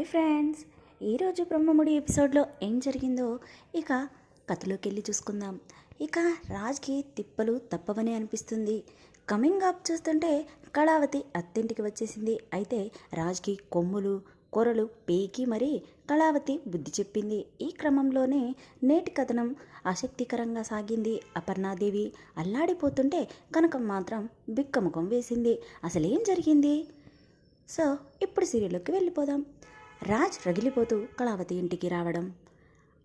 Hi friends. ఈరోజు బ్రహ్మముడి ఎపిసోడ్లో ఏం జరిగిందో ఇక కథలోకి వెళ్ళి చూసుకుందాం. ఇక రాజ్కి తిప్పలు తప్పవని అనిపిస్తుంది. కమింగ్ అప్ చూస్తుంటే కళావతి అత్తింటికి వచ్చేసింది. అయితే రాజ్కి కొమ్ములు కొరలు పీకి మరీ కళావతి బుద్ధి చెప్పింది. ఈ క్రమంలోనే నేటి కథనం ఆసక్తికరంగా సాగింది. అపర్ణాదేవి అల్లాడిపోతుంటే కనకం మాత్రం బిక్కముఖం వేసింది. అసలేం జరిగింది? సో ఇప్పుడు సీరియల్లోకి వెళ్ళిపోదాం. రాజ్ రగిలిపోతూ కళావతి ఇంటికి రావడం.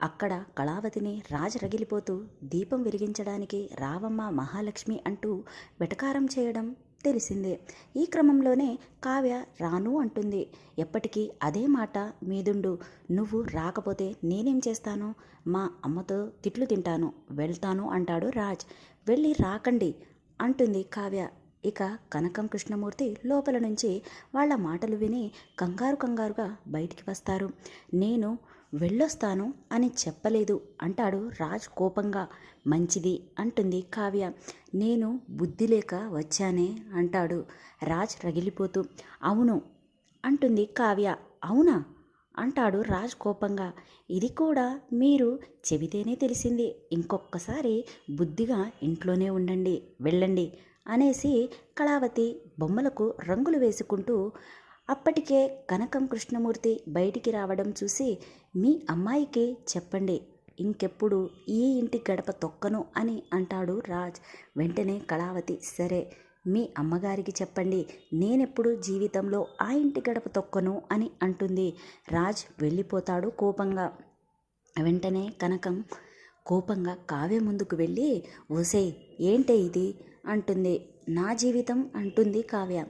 అక్కడ కళావతిని రాజ్ రగిలిపోతూ దీపం వెలిగించడానికి రావమ్మ మహాలక్ష్మి అంటూ వెటకారం చేయడం తెలిసిందే. ఈ క్రమంలోనే కావ్య రాను అంటుంది. ఎప్పటికీ అదే మాట మీదుండు. నువ్వు రాకపోతే నేనేం చేస్తాను? మా అమ్మతో తిట్లు తింటాను. వెళ్తాను అంటాడు రాజ్. వెళ్ళి రాకండి అంటుంది కావ్య. ఇక కనకం కృష్ణమూర్తి లోపల నుంచి వాళ్ళ మాటలు విని కంగారు కంగారుగా బయటికి వస్తారు. నేను వెళ్ళొస్తాను అని చెప్పలేదు అంటాడు రాజ్ కోపంగా. మంచిది అంటుంది కావ్య. నేను బుద్ధి లేక వచ్చానే అంటాడు రాజ్ రగిలిపోతూ. అవును అంటుంది కావ్య. అవునా అంటాడు రాజ్ కోపంగా. ఇది కూడా మీరు చెబితేనే తెలిసింది. ఇంకొకసారి బుద్ధిగా ఇంట్లోనే ఉండండి. వెళ్ళండి. అనేసి కళావతి బొమ్మలకు రంగులు వేసుకుంటూ అప్పటికే కనకం కృష్ణమూర్తి బయటికి రావడం చూసి మీ అమ్మాయికి చెప్పండి ఇంకెప్పుడు ఈ ఇంటి గడప తొక్కను అని అంటాడు రాజ్. వెంటనే కళావతి సరే మీ అమ్మగారికి చెప్పండి నేనెప్పుడు జీవితంలో ఆ ఇంటి గడప తొక్కను అని అంటుంది. రాజ్ వెళ్ళిపోతాడు కోపంగా. వెంటనే కనకం కోపంగా కావ్య ముందుకు వెళ్ళి ఓసే ఏంటే ఇది? అంటుంది. నా జీవితం అంటుంది కావ్య.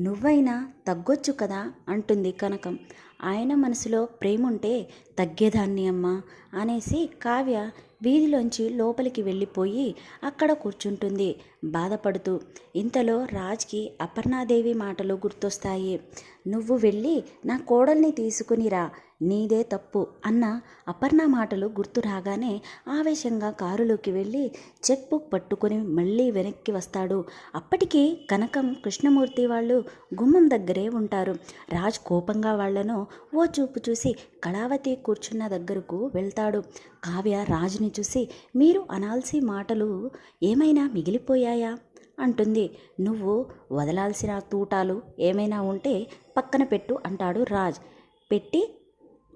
నువ్వైనా తగ్గొచ్చు కదా అంటుంది కనకం. ఆయన మనసులో ప్రేమ ఉంటే తగ్గేదాన్ని అమ్మా అనేసి కావ్య వీధిలోంచి లోపలికి వెళ్ళిపోయి అక్కడ కూర్చుంటుంది. బాధపడుతూ ఇంతలో రాజ్కి అపర్ణాదేవి మాటలు గుర్తొస్తాయి. నువ్వు వెళ్ళి నా కోడల్ని తీసుకునిరా నీదే తప్పు అన్న అపర్ణ మాటలు గుర్తు రాగానే ఆవేశంగా కారులోకి వెళ్ళి చెక్ బుక్ పట్టుకొని మళ్ళీ వెనక్కి వస్తాడు. అప్పటికి కనకం కృష్ణమూర్తి వాళ్ళు గుమ్మం దగ్గరే ఉంటారు. రాజ్ కోపంగా వాళ్ళను ఓ చూపు చూసి కళావతి కూర్చున్న దగ్గరకు వెళ్తాడు. కావ్య రాజుని చూసి మీరు అనాల్సి మాటలు ఏమైనా మిగిలిపోయాయా? అంటుంది. నువ్వు వదలాల్సిన తూటాలు ఏమైనా ఉంటే పక్కన పెట్టు అంటాడు రాజ్. పెట్టి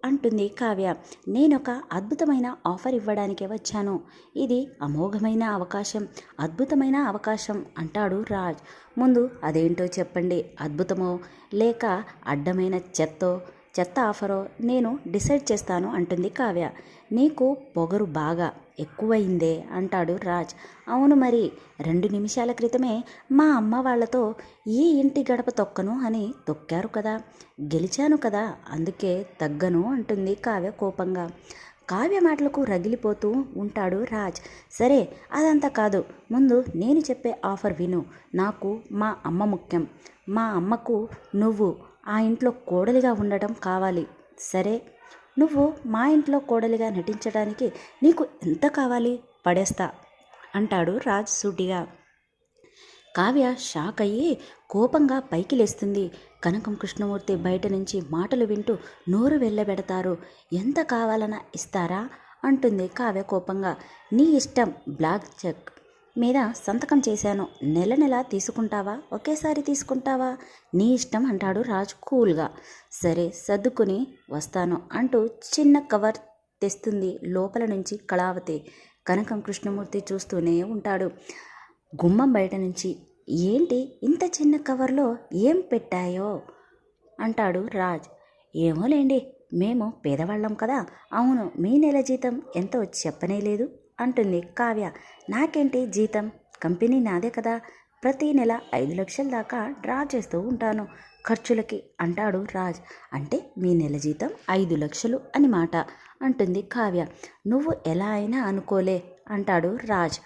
అంటుంది కావ్య. నేనొక అద్భుతమైన ఆఫర్ ఇవ్వడానికే వచ్చాను. ఇది అమోఘమైన అవకాశం అద్భుతమైన అవకాశం అంటాడు రాజ్. ముందు అదేంటో చెప్పండి. అద్భుతమో లేక అడ్డమైన చెత్తో చెత్త ఆఫరో నేను డిసైడ్ చేస్తాను అంటుంది కావ్య. నీకు పొగరు బాగా. ఎక్కువైందే అంటాడు రాజ్. అవును మరి రెండు నిమిషాల క్రితమే మా అమ్మ వాళ్ళతో ఈ ఇంటి గడప తొక్కను అని తొక్కారు కదా. గెలిచాను కదా అందుకే తగ్గను అంటుంది కావ్య కోపంగా. కావ్య మాటలకు రగిలిపోతూ ఉంటాడు రాజ్. సరే అదంతా కాదు. ముందు నేను చెప్పే ఆఫర్ విను. నాకు మా అమ్మ ముఖ్యం. మా అమ్మకు నువ్వు ఆ ఇంట్లో కోడలిగా ఉండటం కావాలి. సరే? నువ్వు మా ఇంట్లో కోడలిగా నటించడానికి నీకు ఎంత కావాలి? పడేస్తా అంటాడు రాజ్ సూటిగా. కావ్య షాక్ అయ్యి కోపంగా పైకి లేస్తుంది. కనకం కృష్ణమూర్తి బయట నుంచి మాటలు వింటూ నోరు వెళ్ళబెడతారు ఎంత కావాలన్నా ఇస్తారా? అంటుంది కావ్య కోపంగా. నీ ఇష్టం బ్లాక్ చెక్. మీద సంతకం చేశాను. నెల నెల తీసుకుంటావా? ఒకేసారి తీసుకుంటావా? నీ ఇష్టం అంటాడు రాజు కూల్గా. సరే సర్దుకుని వస్తాను అంటూ చిన్న కవర్ తెస్తుంది లోపల నుంచి కళావతి. కనకం కృష్ణమూర్తి చూస్తూనే ఉంటాడు. గుమ్మం బయట నుంచి ఏంటి ఇంత చిన్న కవర్లో ఏం పెట్టాయో? అంటాడు రాజ్. ఏమోలేండి మేము పేదవాళ్ళం కదా. అవును మీ నెల జీతం ఎంతో చెప్పనే లేదు. అంటుంది కావ్య. నాకేంటి జీతం? కంపెనీ నాదే కదా. ప్రతి నెల ఐదు లక్షల దాకా డ్రా చేస్తూ ఉంటాను. ఖర్చులకి అంటాడు రాజ్. అంటే మీ నెల జీతం ఐదు లక్షలు అని మాట అంటుంది కావ్య. నువ్వు ఎలా అయినా అనుకోలే అంటాడు రాజ్.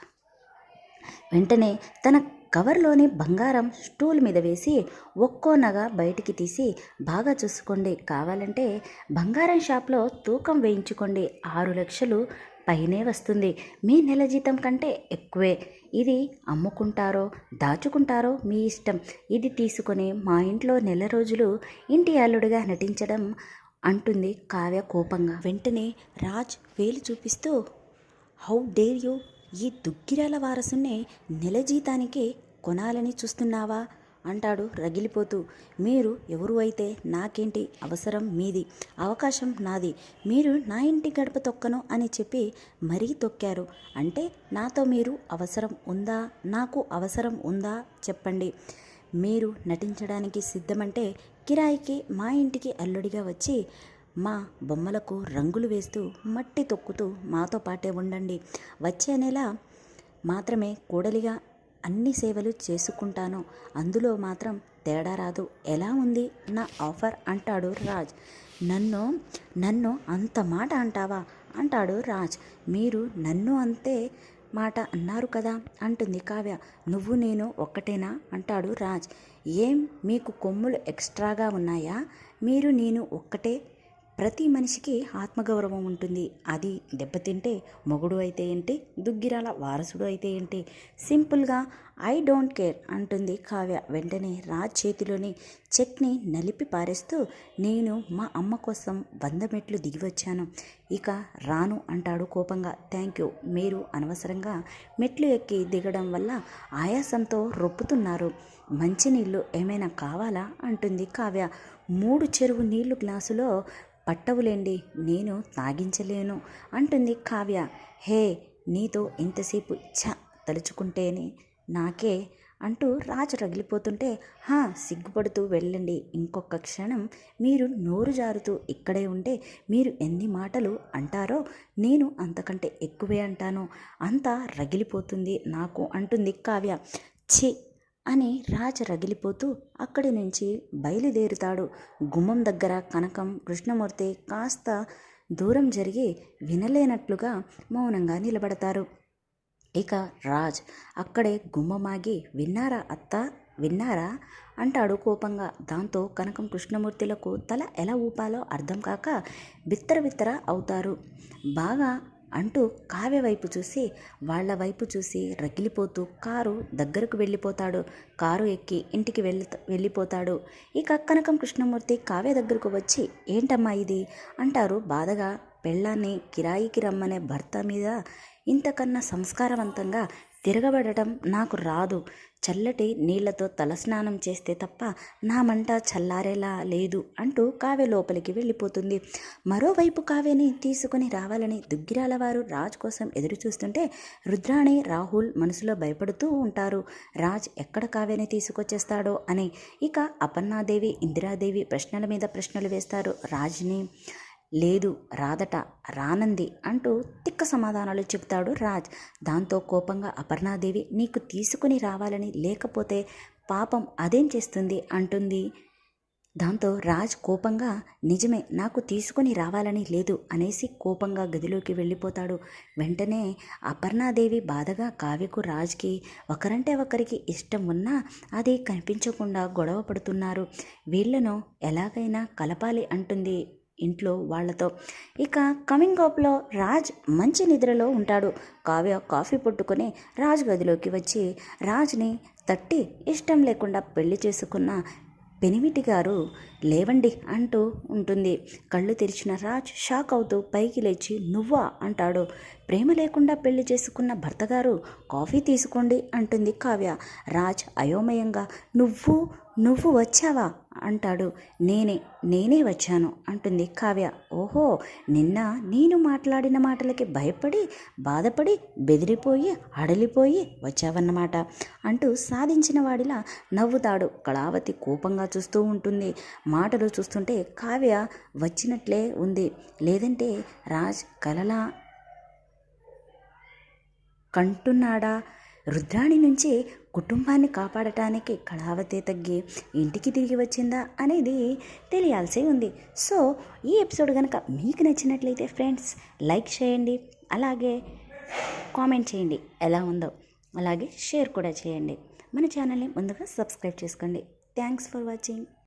వెంటనే తన కవర్లోని బంగారం స్టూల్ మీద వేసి ఒక్కో నగ బయటికి తీసి బాగా చూసుకోండి. కావాలంటే బంగారం షాప్లో తూకం వేయించుకోండి. ఆరు లక్షలు పైనే వస్తుంది. మీ నెల జీతం కంటే ఎక్కువే. ఇది అమ్ముకుంటారో దాచుకుంటారో మీ ఇష్టం. ఇది తీసుకొని మా ఇంట్లో నెల రోజులు ఇంటి అల్లుడిగా నటించడం అంటుంది కావ్య కోపంగా. వెంటనే రాజ్ వేలు చూపిస్తూ హౌ డేర్ యూ? ఈ దుగ్గిరాల వారసుని నెల జీతానికి కొనాలని చూస్తున్నావా? అంటాడు రగిలిపోతూ. మీరు ఎవరు అయితే నాకేంటి అవసరం మీది అవకాశం నాది మీరు నా ఇంటి గడప తొక్కను అని చెప్పి మరీ తొక్కారు. అంటే నాతో మీరు అవసరం ఉందా? నాకు అవసరం ఉందా? చెప్పండి. మీరు నటించడానికి సిద్ధమంటే కిరాయికి మా ఇంటికి అల్లుడిగా వచ్చి మా బొమ్మలకు రంగులు వేస్తూ మట్టి తొక్కుతూ మాతో పాటే ఉండండి. వచ్చే నెల మాత్రమే కూడలిగా అన్ని సేవలు చేసుకుంటాను. అందులో మాత్రం తేడా రాదు. ఎలా ఉంది? నా ఆఫర్ అంటాడు రాజ్. నన్ను నన్ను అంత మాట అంటావా? అంటాడు రాజ్. మీరు నన్ను అంతే మాట అన్నారు కదా? అంటుంది కావ్య. నువ్వు నేను ఒక్కటేనా? అంటాడు రాజ్. ఏం? మీకు కొమ్ములు ఎక్స్ట్రాగా ఉన్నాయా? మీరు నేను ఒక్కటే ప్రతి మనిషికి ఆత్మగౌరవం ఉంటుంది. అది దెబ్బతింటే మొగుడు అయితే ఏంటి? దుగ్గిరాల వారసుడు అయితే ఏంటి? సింపుల్గా ఐ డోంట్ కేర్ అంటుంది కావ్య. వెంటనే రాజ్ చేతిలోని చెక్ని నలిపి పారేస్తూ నేను మా అమ్మ కోసం వంద మెట్లు దిగి వచ్చాను. ఇక రాను అంటాడు కోపంగా. Thank you. మీరు అనవసరంగా మెట్లు ఎక్కి దిగడం వల్ల ఆయాసంతో రొప్పుతున్నారు. మంచినీళ్ళు ఏమైనా కావాలా? అంటుంది కావ్య. మూడు చెరువు నీళ్ళు గ్లాసులో పట్టవులేండి నేను తాగించలేను అంటుంది కావ్య. హే నీతో ఇంతసేపు ఛ తలుచుకుంటేనే నాకే అంటూ రాజు రగిలిపోతుంటే హా సిగ్గుపడుతూ వెళ్ళండి. ఇంకొక క్షణం మీరు నోరు జారుతూ ఇక్కడే ఉంటే మీరు ఎన్ని మాటలు అంటారో నేను అంతకంటే ఎక్కువే అంటాను. అంతా రగిలిపోతుంది నాకు అంటుంది కావ్య. ఛీ అని రాజు రగిలిపోతూ అక్కడి నుంచి బయలుదేరుతాడు. గుమ్మం దగ్గర కనకం కృష్ణమూర్తి కాస్త దూరం జరిగి వినలేనట్లుగా మౌనంగా నిలబడతారు. ఇక రాజ్ అక్కడే గుమ్మమాగి విన్నారా అత్త? విన్నారా? అంటాడు కోపంగా. దాంతో కనకం కృష్ణమూర్తులకు తల ఎలా ఊపాలో అర్థం కాక బిత్తర బిత్తర అవుతారు. బాగా అంటూ కావ్య వైపు చూసి వాళ్ళ వైపు చూసి రగిలిపోతూ కారు దగ్గరకు వెళ్ళిపోతాడు. కారు ఎక్కి ఇంటికి వెళ్ళి వెళ్ళిపోతాడు. ఇక కనకం కృష్ణమూర్తి కావ్య దగ్గరకు వచ్చి ఏంటమ్మా ఇది? అంటారు బాధగా. పెళ్ళాన్ని కిరాయికి రమ్మనే భర్త మీద ఇంతకన్నా సంస్కారవంతంగా తిరగబడటం నాకు రాదు. చల్లటి నీళ్ళతో తలస్నానం చేస్తే తప్ప నా మంట చల్లారేలా లేదు అంటూ కావ్య లోపలికి వెళ్ళిపోతుంది. మరోవైపు కావ్యని తీసుకుని రావాలని దుగ్గిరాల వారు రాజ్ కోసం ఎదురు చూస్తుంటే రుద్రాణి రాహుల్ మనసులో భయపడుతూ ఉంటారు. రాజ్ ఎక్కడ కావ్యని తీసుకొచ్చేస్తాడో అని. ఇక అపర్ణాదేవి ఇందిరాదేవి ప్రశ్నల మీద ప్రశ్నలు వేస్తారు. రాజ్ని లేదు రాదట రానంది అంటూ తిక్క సమాధానాలు చెబుతాడు రాజ్. దాంతో కోపంగా అపర్ణాదేవి నీకు తీసుకుని రావాలని లేకపోతే పాపం అదేం చేస్తుంది? అంటుంది. దాంతో రాజ్ కోపంగా నిజమే నాకు తీసుకొని రావాలని లేదు అనేసి కోపంగా గదిలోకి వెళ్ళిపోతాడు. వెంటనే అపర్ణాదేవి బాధగా కావ్యకు రాజ్కి ఒకరంటే ఒకరికి ఇష్టం ఉన్నా అది కనిపించకుండా గొడవ పడుతున్నారు. వీళ్ళను ఎలాగైనా కలపాలి అంటుంది. ఇంట్లో వాళ్ళతో. ఇక కమింగ్ అప్లో రాజ్ మంచి నిద్రలో ఉంటాడు. కావ్య కాఫీ పట్టుకొని రాజ్ గదిలోకి వచ్చి రాజ్ని తట్టి ఇష్టం లేకుండా పెళ్ళి చేసుకున్న పెనిమిటి గారు లేవండి అంటూ ఉంటుంది. కళ్ళు తెరిచిన రాజ్ షాక్ అవుతూ పైకి లేచి నువ్వా? అంటాడు. ప్రేమ లేకుండా పెళ్ళి చేసుకున్న భర్తగారు కాఫీ తీసుకోండి అంటుంది కావ్య. రాజ్ అయోమయంగా నువ్వు నువ్వు వచ్చావా? అంటాడు. నేనే నేనే వచ్చాను అంటుంది కావ్య. ఓహో నిన్న నేను మాట్లాడిన మాటలకి భయపడి బాధపడి బెదిరిపోయి అడలిపోయి వచ్చావన్నమాట అంటూ సాధించిన వాడిలా నవ్వుతాడు. కళావతి కోపంగా చూస్తూ ఉంటుంది. మాటలు చూస్తుంటే కావ్య వచ్చినట్లే ఉంది. లేదంటే రాజ్ కలలా కంటున్నాడా? రుద్రాణి నుంచి కుటుంబాన్ని కాపాడటానికి కళావతే తగ్గి ఇంటికి తిరిగి వచ్చిందా అనేది తెలియాల్సి ఉంది. సో ఈ ఎపిసోడ్ కనుక మీకు నచ్చినట్లయితే ఫ్రెండ్స్ లైక్ చేయండి. అలాగే కామెంట్ చేయండి ఎలా ఉందో. అలాగే షేర్ కూడా చేయండి. మన ఛానల్ని ముందుగా సబ్స్క్రైబ్ చేసుకోండి. Thanks for watching.